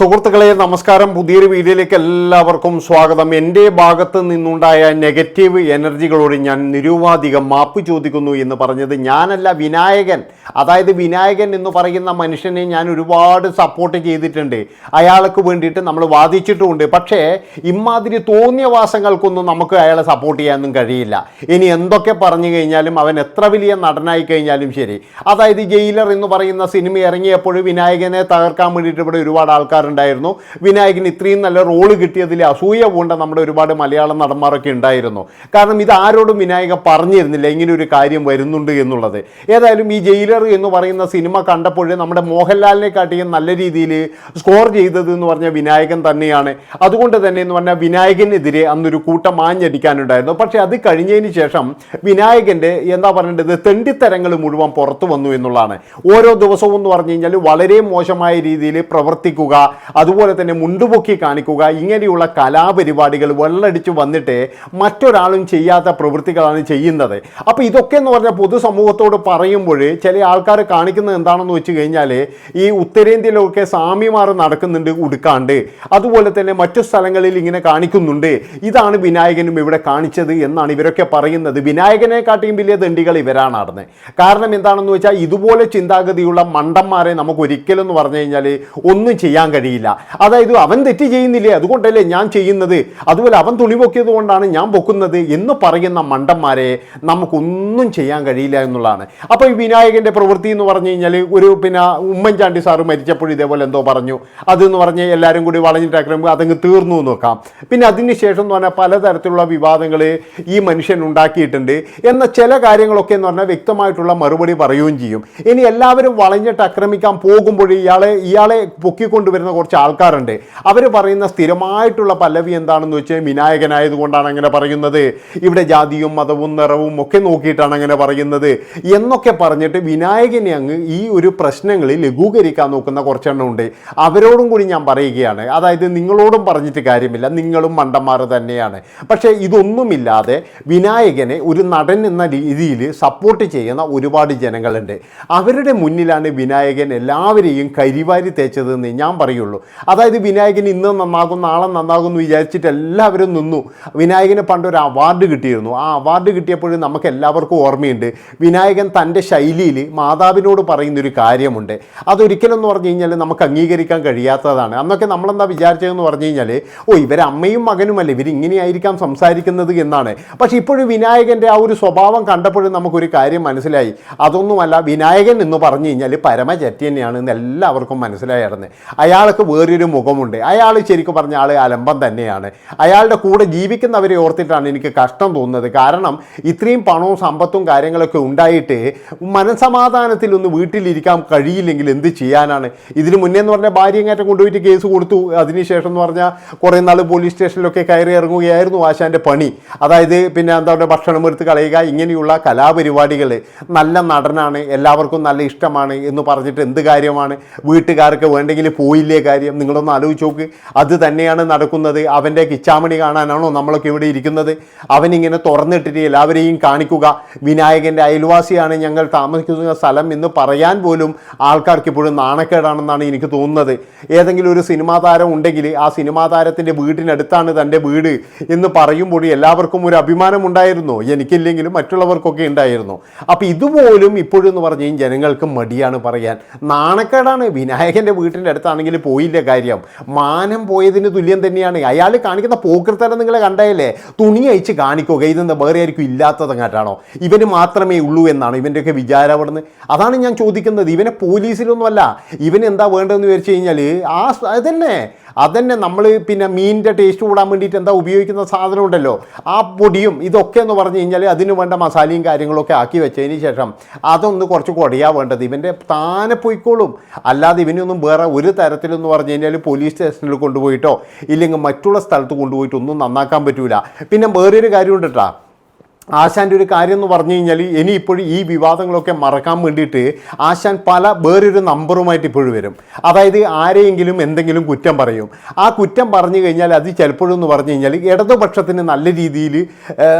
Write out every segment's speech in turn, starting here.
സുഹൃത്തുക്കളെ നമസ്കാരം. പുതിയൊരു വീഡിയോയിലേക്ക് എല്ലാവർക്കും സ്വാഗതം. എന്റെ ഭാഗത്ത് നിന്നുണ്ടായ നെഗറ്റീവ് എനർജികളോട് ഞാൻ നിരൂപാധികം മാപ്പ് ചോദിക്കുന്നു എന്ന് പറഞ്ഞത് ഞാനല്ല വിനായകൻ. അതായത് വിനായകൻ എന്ന് പറയുന്ന മനുഷ്യനെ ഞാൻ ഒരുപാട് സപ്പോർട്ട് ചെയ്തിട്ടുണ്ട്. അയാൾക്ക് വേണ്ടിയിട്ട് നമ്മൾ വാദിച്ചിട്ടുമുണ്ട് പക്ഷേ ഇമാതിരി തോന്നിയ വാസങ്ങൾക്കൊന്നും നമുക്ക് അയാളെ സപ്പോർട്ട് ചെയ്യാനൊന്നും കഴിയില്ല. ഇനി എന്തൊക്കെ പറഞ്ഞു കഴിഞ്ഞാലും അവൻ എത്ര വലിയ നടനായി കഴിഞ്ഞാലും ശരി. അതായത് ജയിലർ എന്ന് പറയുന്ന സിനിമ ഇറങ്ങിയപ്പോഴും വിനായകനെ തകർക്കാൻ വേണ്ടിയിട്ട് ഇവിടെ ഒരുപാട് ആൾക്കാരുണ്ടായിരുന്നു വിനായകന് ഇത്രയും നല്ല റോൾ കിട്ടിയതിൽ അസൂയ പൂണ്ട നമ്മുടെ ഒരുപാട് മലയാള നടന്മാരൊക്കെ ഉണ്ടായിരുന്നു. കാരണം ഇത് ആരോടും വിനായക പറഞ്ഞിരുന്നില്ല ഇങ്ങനെ ഒരു കാര്യം വരുന്നുണ്ട് എന്നുള്ളത്. ഏതായാലും ഈ ജയിലർ എന്ന് പറയുന്ന സിനിമ കണ്ടപ്പോൾ നമ്മുടെ മോഹൻലാലിനെ കാട്ടിയും നല്ല രീതിയിൽ സ്കോർ ചെയ്തത് എന്ന് പറഞ്ഞാൽ വിനായകൻ തന്നെയാണ്. അതുകൊണ്ട് തന്നെ എന്ന് പറഞ്ഞാൽ വിനായകനെതിരെ അന്നൊരു കൂട്ടം മാഞ്ഞടിക്കാനുണ്ടായിരുന്നു. പക്ഷേ അത് കഴിഞ്ഞതിന് ശേഷം വിനായകന്റെ എന്താ പറയേണ്ടത് തെണ്ടിത്തരങ്ങൾ മുഴുവൻ പുറത്തു വന്നു എന്നുള്ളതാണ്. ഓരോ ദിവസവും എന്ന് പറഞ്ഞു കഴിഞ്ഞാൽ വളരെ മോശമായ രീതിയിൽ പ്രവർത്തിക്കുക അതുപോലെ തന്നെ മുണ്ടുപൊക്കി കാണിക്കുക ഇങ്ങനെയുള്ള കലാപരിപാടികൾ വെള്ളടിച്ച് വന്നിട്ട് മറ്റൊരാളും ചെയ്യാത്ത പ്രവൃത്തികളാണ് ചെയ്യുന്നത്. അപ്പോൾ ഇതൊക്കെ എന്ന് പറഞ്ഞാൽ പൊതുസമൂഹത്തോട് പറയുമ്പോൾ ചില ആൾക്കാർ കാണിക്കുന്നത് എന്താണെന്ന് വെച്ച് കഴിഞ്ഞാൽ ഈ ഉത്തരേന്ത്യയിലൊക്കെ സ്വാമിമാർ നടക്കുന്നുണ്ട് ഉടുക്കാണ്ട്. അതുപോലെ തന്നെ മറ്റു സ്ഥലങ്ങളിൽ ഇങ്ങനെ കാണിക്കുന്നുണ്ട്. ഇതാണ് വിനായകനും ഇവിടെ കാണിച്ചത് എന്നാണ് ഇവരൊക്കെ പറയുന്നത്. വിനായകനെ കാട്ടിയും വലിയ ദണ്ഡികൾ ഇവരാണ് നടന്നത് കാരണം എന്താണെന്ന് വെച്ചാൽ ഇതുപോലെ ചിന്താഗതിയുള്ള മണ്ടന്മാരെ നമുക്ക് ഒരിക്കലും എന്ന് പറഞ്ഞു കഴിഞ്ഞാൽ ഒന്നും ചെയ്യാൻ കഴിയില്ല. അതായത് അവൻ തെറ്റ് ചെയ്യുന്നില്ലേ? അതുകൊണ്ടല്ലേ ഞാൻ ചെയ്യുന്നത്? അതുപോലെ അവൻ തുണി പൊക്കിയത് കൊണ്ടാണ് ഞാൻ പൊക്കുന്നത് എന്ന് പറയുന്ന മണ്ടന്മാരെ നമുക്കൊന്നും ചെയ്യാൻ കഴിയില്ല എന്നുള്ളതാണ്. അപ്പോൾ ഈ വിനായകന്റെ പ്രവൃത്തി എന്ന് പറഞ്ഞു കഴിഞ്ഞാൽ ഒരു പിന്നെ ഉമ്മൻചാണ്ടി സാറ് മരിച്ചപ്പോൾ ഇതേപോലെ എന്തോ പറഞ്ഞു. അതെന്ന് പറഞ്ഞ് എല്ലാവരും കൂടി വളഞ്ഞിട്ടാക്കുമ്പോൾ അതങ്ങ് തീർന്നു നോക്കാം. പിന്നെ അതിന് ശേഷം എന്ന് പറഞ്ഞാൽ പലതരത്തിലുള്ള വിവാദങ്ങൾ ഈ മനുഷ്യൻ ഉണ്ടാക്കിയിട്ടുണ്ട് എന്ന ചില കാര്യങ്ങളൊക്കെ എന്ന് പറഞ്ഞാൽ വ്യക്തമായിട്ടുള്ള മറുപടി പറയുകയും ചെയ്യും. ഇനി എല്ലാവരും വളഞ്ഞിട്ട് ആക്രമിക്കാൻ പോകുമ്പോൾ ഇയാളെ ഇയാളെ പൊക്കിക്കൊണ്ടുവരുന്ന കുറച്ച് ആൾക്കാരുണ്ട്. അവർ പറയുന്ന സ്ഥിരമായിട്ടുള്ള പല്ലവി എന്താണെന്ന് വെച്ചാൽ വിനായകനായതുകൊണ്ടാണ് അങ്ങനെ പറയുന്നത്. ഇവിടെ ജാതിയും മതവും നിറവും ഒക്കെ നോക്കിയിട്ടാണ് അങ്ങനെ പറയുന്നത്. എന്നൊക്കെ പറഞ്ഞിട്ട് വിനായകനെ അങ്ങ് ഈ ഒരു പ്രശ്നങ്ങളിൽ ലഘൂകരിക്കാൻ നോക്കുന്ന കുറച്ചെണ്ണം ഉണ്ട്. അവരോടും കൂടി ഞാൻ പറയുകയാണ്. അതായത് നിങ്ങളോടും പറഞ്ഞിട്ട് കാര്യമില്ല. നിങ്ങളും മണ്ടന്മാർ തന്നെയാണ്. പക്ഷേ ഇതൊന്നുമില്ലാതെ വിനായകനെ ഒരു നടൻ എന്ന രീതിയിൽ സപ്പോർട്ട് ചെയ്യുന്ന ഒരുപാട് ജനങ്ങളുണ്ട്. അവരുടെ മുന്നിലാണ് വിനായകൻ എല്ലാവരെയും കരിവാരി തേച്ചതെന്ന് ഞാൻ പറയുള്ളൂ അതായത് വിനായകൻ ഇന്ന് നന്നാകും നാളെ നന്നാകും എന്ന് വിചാരിച്ചിട്ട് എല്ലാവരും നിന്നു. വിനായകന് പണ്ടൊരു അവാർഡ് കിട്ടിയിരുന്നു. ആ അവാർഡ് കിട്ടിയപ്പോഴും നമുക്ക് എല്ലാവർക്കും ഓർമ്മയുണ്ട്. വിനായകൻ തന്റെ ശൈലിയിൽ മാതാവിനോട് പറയുന്നൊരു കാര്യമുണ്ട്. അതൊരിക്കലും എന്ന് പറഞ്ഞു കഴിഞ്ഞാൽ നമുക്ക് അംഗീകരിക്കാൻ കഴിയാത്തതാണ്. അന്നൊക്കെ നമ്മളെന്താ വിചാരിച്ചതെന്ന് പറഞ്ഞു കഴിഞ്ഞാൽ ഓ ഇവർ അമ്മയും മകനുമല്ലേ ഇവർ ഇങ്ങനെയായിരിക്കാം സംസാരിക്കുന്നത് എന്നാണ്. പക്ഷെ ഇപ്പോഴും വിനായകന്റെ ആ ഒരു സ്വഭാവം കണ്ടപ്പോഴും നമുക്കൊരു കാര്യം മനസ്സിലായി. അതൊന്നുമല്ല വിനായകൻ എന്ന് പറഞ്ഞു കഴിഞ്ഞാൽ പരമചറ്റി തന്നെയാണ് എന്ന് എല്ലാവർക്കും മനസ്സിലായിരുന്നു അയാൾക്ക് വേറൊരു മുഖമുണ്ട്. അയാൾ ശരിക്കും പറഞ്ഞ ആൾ അലമ്പം തന്നെയാണ്. അയാളുടെ കൂടെ ജീവിക്കുന്നവരെ ഓർത്തിട്ടാണ് എനിക്ക് കഷ്ടം തോന്നുന്നത്. കാരണം ഇത്രയും പണവും സമ്പത്തും കാര്യങ്ങളൊക്കെ ഉണ്ടായിട്ട് മനസമാധാനത്തിൽ ഒന്ന് വീട്ടിലിരിക്കാൻ കഴിയില്ലെങ്കിൽ എന്ത് ചെയ്യാനാണ്? ഇതിന് മുന്നേ എന്ന് പറഞ്ഞാൽ ഭാര്യങ്ങാറ്റം കൊണ്ടുപോയിട്ട് കേസ് കൊടുത്തു. അതിനുശേഷം എന്ന് പറഞ്ഞാൽ കുറേ നാൾ പോലീസ് സ്റ്റേഷനിലൊക്കെ കയറി ഇറങ്ങുകയായിരുന്നു ആശാന്റെ പണി. അതായത് പിന്നെ എന്താ പറയുക ഭക്ഷണം എടുത്ത് കളയുക ഇങ്ങനെയുള്ള കലാപരിപാടികൾ നല്ല നടനാണ് എല്ലാവർക്കും നല്ല ഇഷ്ടമാണ് എന്ന് പറഞ്ഞിട്ട് എന്ത് കാര്യമാണ്? വീട്ടുകാർക്ക് വേണ്ടെങ്കിൽ പോയില്ലേ കാര്യം നിങ്ങളൊന്ന് ആലോചിച്ച് നോക്ക്. അത് തന്നെയാണ് നടക്കുന്നത്. അവന്റെ കിച്ചാമണി കാണാനാണോ നമ്മളൊക്കെ ഇവിടെ ഇരിക്കുന്നത്? അവനിങ്ങനെ തുറന്നിട്ടിട്ട് എല്ലാവരെയും കാണിക്കുക. വിനായകന്റെ അയൽവാസിയാണ് ഞങ്ങൾ താമസിക്കുന്ന സ്ഥലം എന്ന് പറയാൻ പോലും ആൾക്കാർക്ക് ഇപ്പോഴും നാണക്കേടാണെന്നാണ് എനിക്ക് തോന്നുന്നത്. ഏതെങ്കിലും ഒരു സിനിമാ താരം ഉണ്ടെങ്കിൽ ആ സിനിമാ താരത്തിന്റെ വീടിനടുത്താണ് തന്റെ വീട് എന്ന് പറയുമ്പോൾ എല്ലാവർക്കും ഒരു അഭിമാനം ഉണ്ടായിരുന്നു എനിക്കില്ലെങ്കിലും മറ്റുള്ളവർക്കൊക്കെ ഉണ്ടായിരുന്നു. അപ്പോൾ ഇതുപോലും ഇപ്പോഴും എന്ന് പറഞ്ഞു ജനങ്ങൾക്ക് മടിയാണ് പറയാൻ. നാണക്കേടാണ്. വിനായകന്റെ വീട്ടിന്റെ അടുത്താണെങ്കിൽ പോയില്ല കാര്യം? മാനം പോയതിന് തുല്യം തന്നെയാണ്. അയാൾ കാണിക്കുന്ന പോക്കൃത്തരം നിങ്ങൾ കണ്ടയല്ലേ തുണി അയച്ച് കാണിക്കുക. ഇതെന്താ വേറെ ആയിരിക്കും ഇല്ലാത്തതങ്ങാട്ടാണോ ഇവന് മാത്രമേ ഉള്ളൂ എന്നാണ് ഇവന്റെയൊക്കെ വിചാരം അതാണ് ഞാൻ ചോദിക്കുന്നത്. ഇവനെ പോലീസിലൊന്നുമല്ല. ഇവന് എന്താ വേണ്ടതെന്ന് വിചാരിച്ചു കഴിഞ്ഞാൽ ആ അതന്നെ. അതന്നെ നമ്മൾ പിന്നെ മീനിന്റെ ടേസ്റ്റ് കൂടാൻ വേണ്ടിയിട്ട് എന്താ ഉപയോഗിക്കുന്ന സാധനം ഉണ്ടല്ലോ? ആ പൊടിയും ഇതൊക്കെ എന്ന് പറഞ്ഞു കഴിഞ്ഞാൽ അതിന് വേണ്ട മസാലയും കാര്യങ്ങളൊക്കെ ആക്കി വെച്ചതിന് ശേഷം അതൊന്ന് കുറച്ച് കുടയാ വേണ്ടത്. ഇവന്റെ താനെ പോയിക്കോളും. അല്ലാതെ ഇവനൊന്നും വേറെ ഒരു തരത്തിലെന്ന് പറഞ്ഞു കഴിഞ്ഞാൽ പോലീസ് സ്റ്റേഷനിൽ കൊണ്ടുപോയിട്ടോ? ഇല്ലെങ്കിൽ മറ്റുള്ള സ്ഥലത്ത് കൊണ്ടുപോയിട്ടോ ഒന്നും നന്നാക്കാൻ പറ്റൂല. പിന്നെ വേറൊരു കാര്യമുണ്ട് കേട്ടോ ആശാന്റെ ഒരു കാര്യം എന്ന് പറഞ്ഞു കഴിഞ്ഞാൽ ഇനി ഇപ്പോഴും ഈ വിവാദങ്ങളൊക്കെ മറക്കാൻ വേണ്ടിയിട്ട് ആശാൻ പല വേറൊരു നമ്പറുമായിട്ട് ഇപ്പോഴും വരും. അതായത് ആരെയെങ്കിലും എന്തെങ്കിലും കുറ്റം പറയും. ആ കുറ്റം പറഞ്ഞു കഴിഞ്ഞാൽ അത് ചിലപ്പോഴും എന്ന് പറഞ്ഞു കഴിഞ്ഞാൽ ഇടതുപക്ഷത്തിന് നല്ല രീതിയിൽ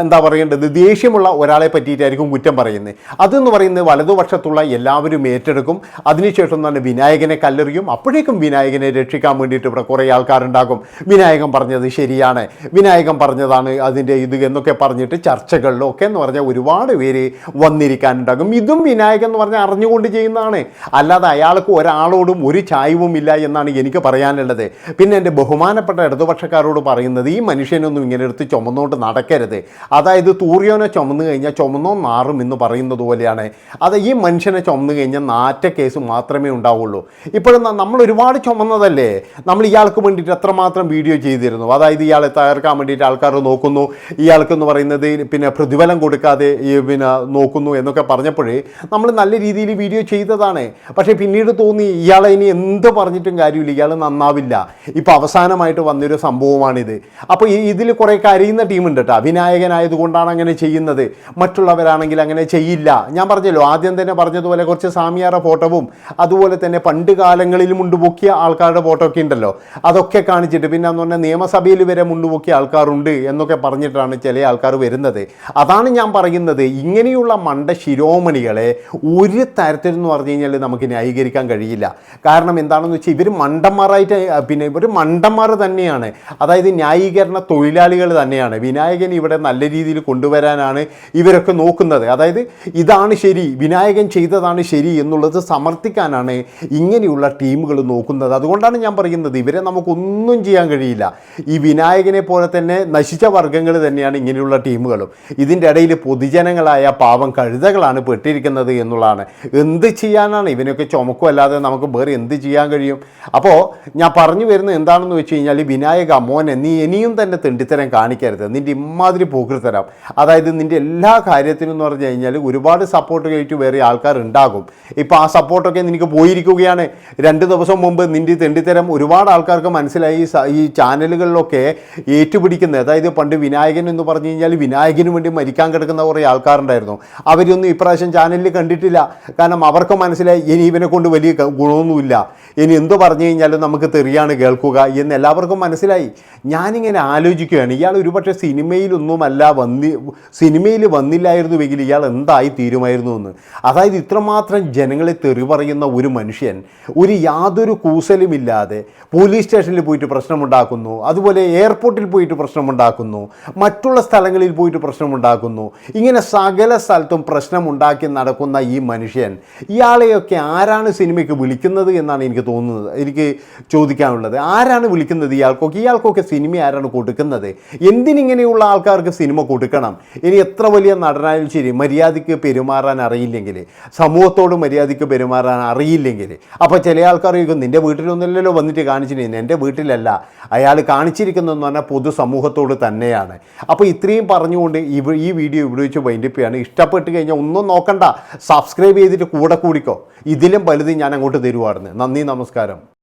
എന്താ പറയേണ്ടത്? ദേഷ്യമുള്ള ഒരാളെ പറ്റിയിട്ടായിരിക്കും കുറ്റം പറയുന്നത്. അതെന്ന് പറയുന്നത് വലതുപക്ഷത്തുള്ള എല്ലാവരും ഏറ്റെടുക്കും. അതിനുശേഷം തന്നെ വിനായകനെ കല്ലെറിയും. അപ്പോഴേക്കും വിനായകനെ രക്ഷിക്കാൻ വേണ്ടിയിട്ട് ഇവിടെ കുറേ ആൾക്കാരുണ്ടാകും. വിനായകൻ പറഞ്ഞത് ശരിയാണ്. വിനായകൻ പറഞ്ഞതാണ് അതിന്റെ ഇത് എന്നൊക്കെ പറഞ്ഞിട്ട് ചർച്ചകളിലും ഒക്കെ എന്ന് പറഞ്ഞാൽ ഒരുപാട് പേര് വന്നിരിക്കാനുണ്ടാകും. ഇതും വിനായകൻ എന്ന് പറഞ്ഞാൽ അറിഞ്ഞുകൊണ്ട് ചെയ്യുന്നതാണ്. അല്ലാതെ അയാൾക്ക് ഒരാളോടും ഒരു ചായവും ഇല്ല എന്നാണ് എനിക്ക് പറയാനുള്ളത്. പിന്നെ എന്റെ ബഹുമാനപ്പെട്ട ഇടതുപക്ഷക്കാരോട് പറയുന്നത് ഈ മനുഷ്യനൊന്നും ഇങ്ങനെ എടുത്ത് ചുമന്നുകൊണ്ട് നടക്കരുത്. അതായത് തൂറിയോനെ ചുമന്നു കഴിഞ്ഞാൽ ചുമന്നോ നാറും എന്ന് പറയുന്നത് പോലെയാണ്. അത് ഈ മനുഷ്യനെ ചുമന്നു കഴിഞ്ഞാൽ നാറ്റ കേസ് മാത്രമേ ഉണ്ടാവുള്ളൂ. ഇപ്പോഴും നമ്മൾ ഒരുപാട് ചുമന്നതല്ലേ? നമ്മൾ ഇയാൾക്ക് വേണ്ടിയിട്ട് എത്രമാത്രം വീഡിയോ ചെയ്തിരുന്നു? അതായത് ഇയാളെ തകർക്കാൻ വേണ്ടിയിട്ട് ആൾക്കാർ നോക്കുന്നു. ഇയാൾക്കെന്ന് പറയുന്നത് പിന്നെ പ്രതിഫലം കൊടുക്കാതെ പിന്നെ നോക്കുന്നു എന്നൊക്കെ പറഞ്ഞപ്പോഴേ നമ്മൾ നല്ല രീതിയിൽ വീഡിയോ ചെയ്തതാണ്. പക്ഷേ പിന്നീട് തോന്നി ഇയാളെ ഇനി എന്ത് പറഞ്ഞിട്ടും കാര്യമില്ല. ഇയാൾ നന്നാവില്ല. ഇപ്പോൾ അവസാനമായിട്ട് വന്നൊരു സംഭവമാണിത്. അപ്പോൾ ഈ ഇതിൽ കുറേ കരയുന്ന ടീമുണ്ട് കേട്ടോ അഭിനായകനായതുകൊണ്ടാണ് അങ്ങനെ ചെയ്യുന്നത്. മറ്റുള്ളവരാണെങ്കിൽ അങ്ങനെ ചെയ്യില്ല. ഞാൻ പറഞ്ഞല്ലോ ആദ്യം തന്നെ പറഞ്ഞതുപോലെ കുറച്ച് സാമിയാറ ഫോട്ടോവും അതുപോലെ തന്നെ പണ്ട് കാലങ്ങളിൽ മുണ്ടുപൊക്കിയ ആൾക്കാരുടെ ഫോട്ടോ ഒക്കെ ഉണ്ടല്ലോ. അതൊക്കെ കാണിച്ചിട്ട് പിന്നെ എന്ന് പറഞ്ഞാൽ നിയമസഭയിൽ വരെ മുണ്ടുപൊക്കിയ ആൾക്കാരുണ്ട് എന്നൊക്കെ പറഞ്ഞിട്ടാണ് ചില ആൾക്കാർ വരുന്നത്. അതാണ് ഞാൻ പറയുന്നത്. ഇങ്ങനെയുള്ള മണ്ട ശിരോമണികളെ ഒരു തരത്തിൽ എന്ന് പറഞ്ഞു കഴിഞ്ഞാൽ നമുക്ക് ന്യായീകരിക്കാൻ കഴിയില്ല. കാരണം എന്താണെന്ന് വെച്ചാൽ ഇവർ മണ്ടന്മാരായിട്ട് പിന്നെ ഇവർ മണ്ടന്മാർ തന്നെയാണ്. അതായത് ന്യായീകരണ തൊഴിലാളികൾ തന്നെയാണ്. വിനായകൻ ഇവിടെ നല്ല രീതിയിൽ കൊണ്ടുവരാനാണ് ഇവരൊക്കെ നോക്കുന്നത്. അതായത് ഇതാണ് ശരി വിനായകൻ ചെയ്തതാണ് ശരി എന്നുള്ളത് സമർത്ഥിക്കാനാണ് ഇങ്ങനെയുള്ള ടീമുകൾ നോക്കുന്നത്. അതുകൊണ്ടാണ് ഞാൻ പറയുന്നത് ഇവരെ നമുക്കൊന്നും ചെയ്യാൻ കഴിയില്ല. ഈ വിനായകനെ പോലെ തന്നെ നശിച്ച വർഗങ്ങൾ തന്നെയാണ് ഇങ്ങനെയുള്ള ടീമുകളും. ഇതിന്റെ ഇടയിൽ പൊതുജനങ്ങളായ പാവം കഴുതകളാണ് പെട്ടിരിക്കുന്നത് എന്നുള്ളതാണ്. എന്ത് ചെയ്യാനാണ്? ഇവനൊക്കെ ചുമക്കുമല്ലാതെ നമുക്ക് വേറെ എന്ത് ചെയ്യാൻ കഴിയും? അപ്പോൾ ഞാൻ പറഞ്ഞു വരുന്നത് എന്താണെന്ന് വെച്ച് കഴിഞ്ഞാൽ വിനായക മോനെ നീ ഇനിയും തന്നെ തെണ്ടിത്തരം കാണിക്കരുത്. നിന്റെ ഇമാതിരി പോകൃത്തരം അതായത് നിന്റെ എല്ലാ കാര്യത്തിനും എന്ന് പറഞ്ഞു കഴിഞ്ഞാൽ ഒരുപാട് സപ്പോർട്ട് കഴിച്ചു വേറെ ആൾക്കാർ ഉണ്ടാകും. ഇപ്പോൾ ആ സപ്പോർട്ടൊക്കെ നിനക്ക് പോയിരിക്കുകയാണ്. രണ്ട് ദിവസം മുമ്പ് നിന്റെ തെണ്ടിത്തരം ഒരുപാട് ആൾക്കാർക്ക് മനസ്സിലായി. ഈ ചാനലുകളിലൊക്കെ ഏറ്റുപിടിക്കുന്നത്. അതായത് പണ്ട് വിനായകൻ എന്ന് പറഞ്ഞു കഴിഞ്ഞാൽ വിനായകന് വേണ്ടി മരിക്കാൻ കിടക്കുന്ന കുറേ ആൾക്കാരുണ്ടായിരുന്നു. അവരൊന്നും ഇപ്രാവശ്യം ചാനലിൽ കണ്ടിട്ടില്ല. കാരണം അവർക്ക് മനസ്സിലായി ഇനി ഇവനെ കൊണ്ട് വലിയ ഗുണമൊന്നുമില്ല. ഇനി എന്ത് പറഞ്ഞു കഴിഞ്ഞാലും നമുക്ക് തെറിയാണ് കേൾക്കുക എന്ന് എല്ലാവർക്കും മനസ്സിലായി. ഞാനിങ്ങനെ ആലോചിക്കുകയാണ്. ഇയാൾ ഒരുപക്ഷെ സിനിമയിലൊന്നുമല്ല വന്നി സിനിമയിൽ വന്നില്ലായിരുന്നുവെങ്കിൽ ഇയാൾ എന്തായി തീരുമായിരുന്നു എന്ന്. അതായത് ഇത്രമാത്രം ജനങ്ങളെ തെറി പറയുന്ന ഒരു മനുഷ്യൻ ഒരു യാതൊരു കൂസലുമില്ലാതെ പോലീസ് സ്റ്റേഷനിൽ പോയിട്ട് പ്രശ്നമുണ്ടാക്കുന്നു. അതുപോലെ എയർപോർട്ടിൽ പോയിട്ട് പ്രശ്നമുണ്ടാക്കുന്നു. മറ്റുള്ള സ്ഥലങ്ങളിൽ പോയിട്ട് പ്രശ്നമുണ്ടാക്കുന്നു. ഇങ്ങനെ സകല സ്ഥലത്തും പ്രശ്നമുണ്ടാക്കി നടക്കുന്ന ഈ മനുഷ്യൻ ഇയാളെയൊക്കെ ആരാണ് സിനിമയ്ക്ക് വിളിക്കുന്നത് എന്നാണ് എനിക്ക് തോന്നുന്നത് എനിക്ക് ചോദിക്കാനുള്ളത്. ആരാണ് വിളിക്കുന്നത് ഇയാൾക്കൊക്കെ? ഇയാൾക്കൊക്കെ സിനിമ ആരാണ് കൊടുക്കുന്നത്? എന്തിനിങ്ങനെയുള്ള ആൾക്കാർക്ക് സിനിമ കൊടുക്കണം? ഇനി എത്ര വലിയ നടനായാലും ശരി മര്യാദയ്ക്ക് പെരുമാറാൻ അറിയില്ലെങ്കിൽ സമൂഹത്തോട് മര്യാദയ്ക്ക് പെരുമാറാൻ അറിയില്ലെങ്കിൽ. അപ്പോൾ ചില ആൾക്കാർ ചോദിക്കും നിന്റെ വീട്ടിലൊന്നുമില്ലല്ലോ വന്നിട്ട് കാണിച്ചിരുന്നു എന്റെ വീട്ടിലല്ല. അയാൾ കാണിച്ചിരിക്കുന്നതെന്ന് പറഞ്ഞാൽ പൊതുസമൂഹത്തോട് തന്നെയാണ്. അപ്പോൾ ഇത്രയും പറഞ്ഞുകൊണ്ട് ഇവ ഈ വീഡിയോ ഇവിടെ വെച്ച് വൈൻഡപ്പ് ചെയ്യാണ് ഇഷ്ടപ്പെട്ട് കഴിഞ്ഞാൽ ഒന്നും നോക്കണ്ട. സബ്സ്ക്രൈബ് ചെയ്തിട്ട് കൂടെ കൂടിക്കോ. ഇതിലും വലുത് ഞാൻ അങ്ങോട്ട് തരുവായിരുന്നു നന്ദി നമസ്കാരം.